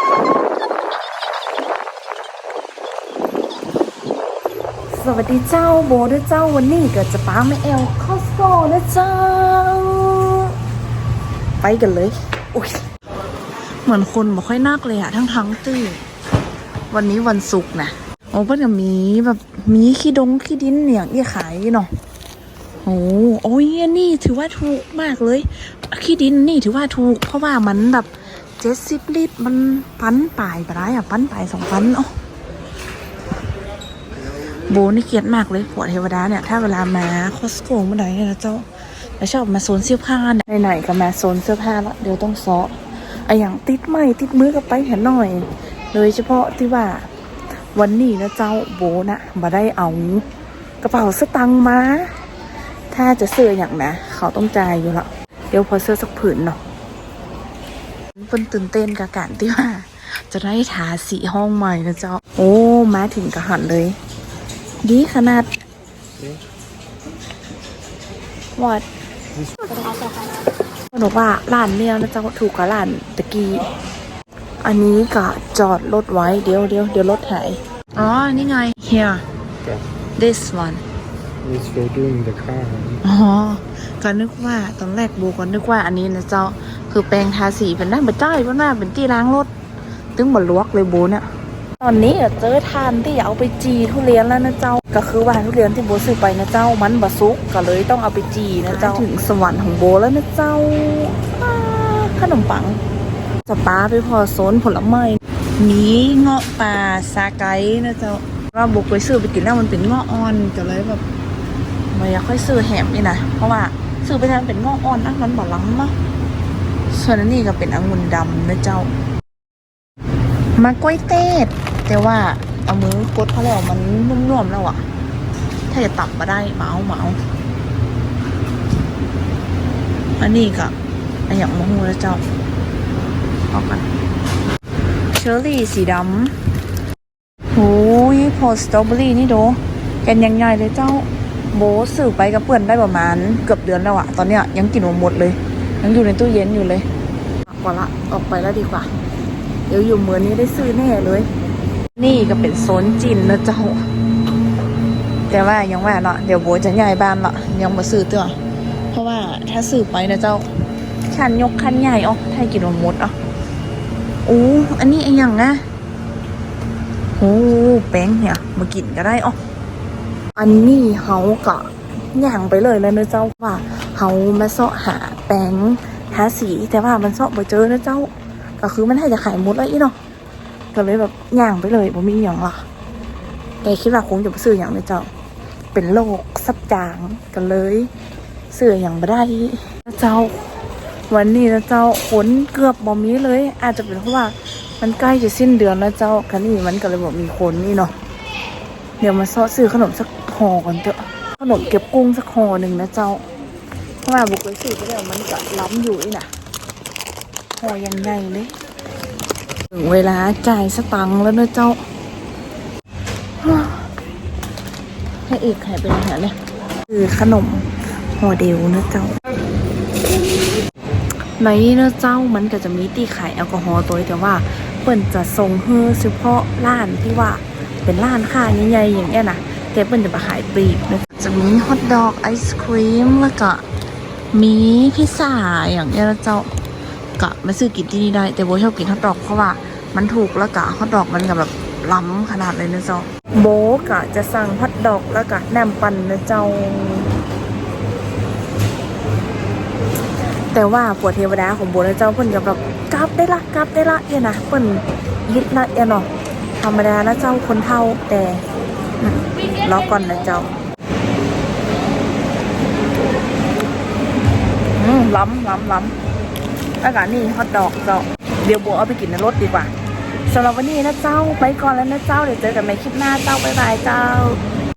สวัสดีเจ้าโบด้วยเจ้าวันนี้เกิดจะป้าไม่เอลคอสโกนะเจ้า ไปกันเลยอุ้ยเหมือนคนบ่ค่อยนักเลยอะทั้งทั้งตื้อวันนี้วันศุกร์นะโอ้เพิ่นมีแบบมีขี้ดงขี้ดินเนี่ยเอี่ยขายเนาะโอ้โอ้ยอันนี่ถือว่าถูกมากเลย ขี้ดินนี่ถือว่าถูก เพราะว่ามันแบบ เจ็ดสิบลิตรมันปั้นปลายไปได้อะปั้นปลายสองพันเนาะโบนี่เกลียดมากเลยผัวเทวดาเนี่ย ถ้าเวลามาคอสโก้เมื่อไหร่เนี่ยนะเจ้าแล้วชอบมาโซนเสื้อผ้าเนี่ยไหนๆก็มาโซนเสื้อผ้าละเดี๋ยวต้องซ้อไออย่างติดไม้ติดมือกับไปเห็นหน่อย โดยเฉพาะที่ว่า วันนี้นะเจ้าโบนะมาได้เอากระเป๋าสตังค์มา ถ้าจะซื้ออย่างนะ เขาต้องจ่ายอยู่ละเดี๋ยวพอเสื้อสักผืนเนาะ เปิ้นตื่นเต้นกับการที่ว่า จะได้ทาสีห้องใหม่นะเจ้า โอ้ มาถึงกระหันเลย ดีขนาดวัดบอกว่าร้านเนี่ยนะเจ้าถูกกว่าร้านตะกี้ อันนี้ก็จอดรถไว้เดี๋ยวเดี๋ยวเดี๋ยวรถหายอ๋อ นี่ไง here this one is for doing the car อ๋อก็นึกว่าตอนแรกบูก็นึกว่าอันนี้นะเจ้า คือแปรงทาสีเป็นหน้าเป็นใต้เป็นหน้าเป็นที่ล้างรถ ตึงบนลวกเลยโบเนี่ยตอนนี้เจอทานที่อยากเอาไปจีทุเรียนแล้วนะเจ้า ก็คือว่าทุเรียนที่โบซื้อไปนะเจ้ามันบะซุกก็เลยต้องเอาไปจีนะเจ้าถึงสวรรค์ของโบแล้วนะเจ้าอ่าขนมปังจะป้าไปพอโซนผลไม้มีเงาะป่าซาไกนะเจ้าว่าโบไปซื้อไปกินแล้วมันเป็นเงาะอ่อนก็เลยแบบไม่อยากค่อยซื้อแหมนี่นะเพราะว่าซื้อไปทานเป็นเงาะอ่อนนะมันบ่ล้ำเนาะ ส่วนอันนี้ก็เป็นองุ่นดำนะเจ้ามากล้วยเต้ดแต่ว่าเอามือกดเขาแล้วมันนุ่มๆแล้วอะถ้าจะตับมาได้เมาเมาอันนี้ก็อันอย่างมะฮูแล้วเจ้าเอากันเชอร์รี่สีดำโอ้ยพอสตรอเบอรี่นี่โดแกันยังไงเลยเจ้า โบสื่อไปกับเพื่อนได้ประมาณเกือบเดือนแล้วอะตอนเนี้ยยังกินหมดเลย ยังอยู่ในตู้เย็นอยู่เลยพอละออกไปแล้วดีกว่า เดี๋ยวอยู่เมืองนี้ได้ซื้อแน่เลย นี่ก็เป็นโซนจินนะเจ้า แต่ว่ายังว่าเนาะเดี๋ยวโบจะย้ายบ้านละยังมาซื้อเตัวเพราะว่าถ้าซื้อไปนะเจ้าขันยกขันใหญ่อ๋อถ้ากินมดอะโอ้อันนี้ไอ้หยังอะโอ้แป้งเนี่ยมากินก็ได้อ๋ออันนี้เฮาก็ ย่างไปเลยแล้วนะเจ้าว่าเฮามาเสาะหาแป้งทาสีแต่ว่ามันเสาะบ่เจอนะเจ้า ก็คือมันให้จะขายหมดแล้วอีเนาะก็เลยแบบย่างไปเลยผมมีอย่างละแต่คิดว่าคงจะไปซื้ออย่างเลยเจ้า เป็นโรคซับจางกันเลยซื้ออย่างไม่ได้นะเจ้า วันนี้นะเจ้าขนเกือบบ่มีเลย อาจจะเป็นเพราะว่ามันใกล้จะสิ้นเดือนแล้วเจ้าคันนี้มันก็เลยบอกมีคนนี่เนาะเดี๋ยวมาซอซื้อขนมสักห่อก่อนเถอะ ขนมเก็บกุ้งสักห่อหนึ่งนะเจ้าเพราะว่าบุกไปซื้อไปแล้วมันก็ล้ำอยู่อีน่ะห่อยังไงเลยถึงเวลาจ่ายสตังค์แล้วนะเจ้าให้อีกใครเป็นอาหาเนี่ยคือขนมห่อเดียวนะเจ้าในนี้นะเจ้ามันก็จะมีตีขายแอลกอฮอล์ตัวแต่ว่าเปิ่นจะส่งเฮือเฉพาะร้านที่ว่าเป็นร้านค้าใหญ่ๆอย่างเงี้ยนะ แต่เปิ่นจะมาขายปลีกนะจะมีฮอทดอกไอศครีมแล้วก็มีพิซซ่าอย่างเงี้ยนะเจ้ากะมาซื้อกินที่นี่ได้ แต่โบชอบกินฮอทดอกเพราะว่ามันถูกแล้วกะฮอทดอกมันกับแบบล้ำขนาดเลยนะเจ้าโบกะจะสั่งฮอทดอกแล้วกะแหนมปันนะเจ้า แต่ว่าผัวเทวดาของโบนะเจ้าเพิ่นกับแบบกลับได้ละกลับได้ละเนี่ยนะเพิ่นยิดละเนี่ยเนาะธรรมดานะเจ้าคนเท่าแต่ อืมรอก่อนนะเจ้าอืมล้ำล้ำล้ำอากาศนี่ฮอตดอกเจ้า เดี๋ยวโบเอาไปกินในรถดีกว่าสำหรับวันนี้นะเจ้าไปก่อนแล้วนะเจ้าเดี๋ยวเจอกันใหม่คลิปหน้าเจ้าบ๊ายบายเจ้า